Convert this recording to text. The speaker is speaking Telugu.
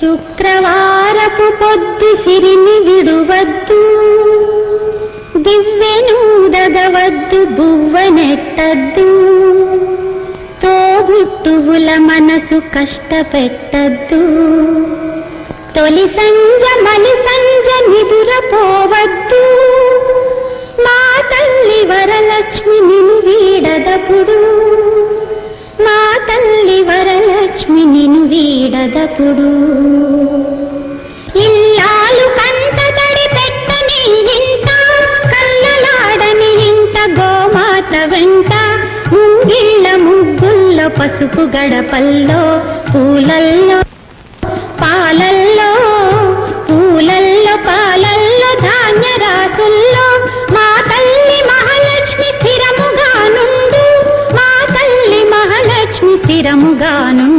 శుక్రవారపు పొద్దు సిరిని విడువద్దు. దివ్వెనూదగవద్దు బువ్వనెట్టద్దు. తోబుట్టువుల మనసు కష్టపెట్టద్దు. తొలి సంజ మలి సంజ నిదురపోవద్దు. మా తల్లి వరలక్ష్మిని లక్ష్మి నిను వీడదపుడు. ఇల్లాలు కంట తడి పెట్టని ఇంత కళ్ళలాడని ఇంత గోమాత వెంట ముగిళ్ళ ముగ్గుల్లో పసుపు గడపల్లో పూలల్లో పాలల్లో పూలల్లో పాలల్లో ధాన్య రాసుల్లో మా తల్లి మహాలక్ష్మి స్థిరముగానుండు మా తల్లి మహాలక్ష్మి స్థిరముగాను